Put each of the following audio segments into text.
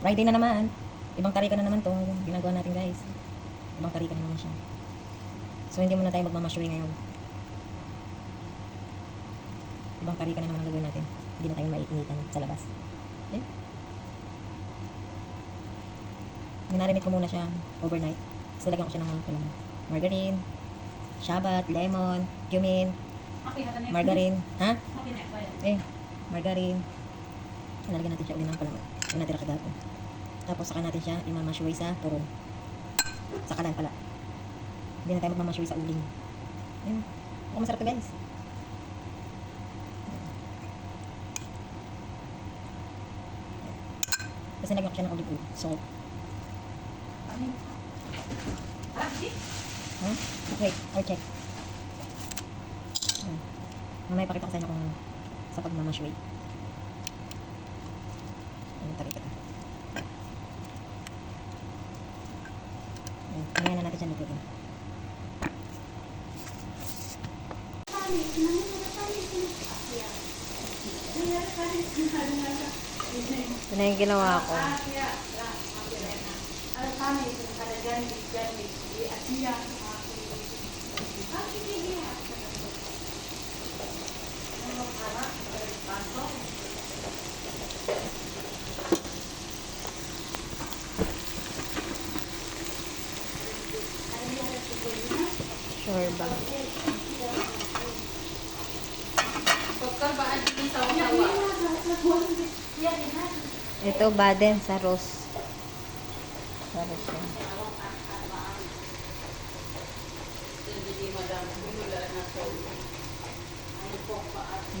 Friday na naman. Ibang tarika na naman to yung ginagawa natin guys. Ibang tarika na naman siya. So hindi muna tayo magmamasuri ngayon. Ibang tarika na naman ang gagawin natin. Hindi na tayo maiinitan sa labas. Okay? Minarinate ko muna siya overnight. Tapos lagyan ko siya ng mga kulang. Margarine, shabat, lemon, cumin, margarine, ha? Eh, margarine. Nalagyan natin siya uli ng palaman. Yung natira kagapon. Tapos saka natin siya imamashuwi sa turong. Sa kalan pala. Hindi na tayo magmamashuwi sa uling. Ayun. Mukhang masarap to guys. Tapos nilagyan ko siya ng olive oil. Salt. Huh? Wait, I'll check. Ayan. Mamaya pakita ko sa inyo kung sa pagmamashuwi. Ano tayo ito? Ayan, Mamaya na natin siya lutuin. Ito na yung ginawa ko. Sure ba? Ito baden sa rose. Sa rose yan.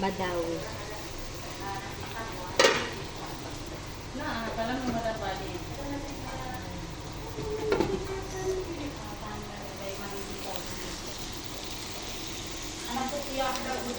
Badawi.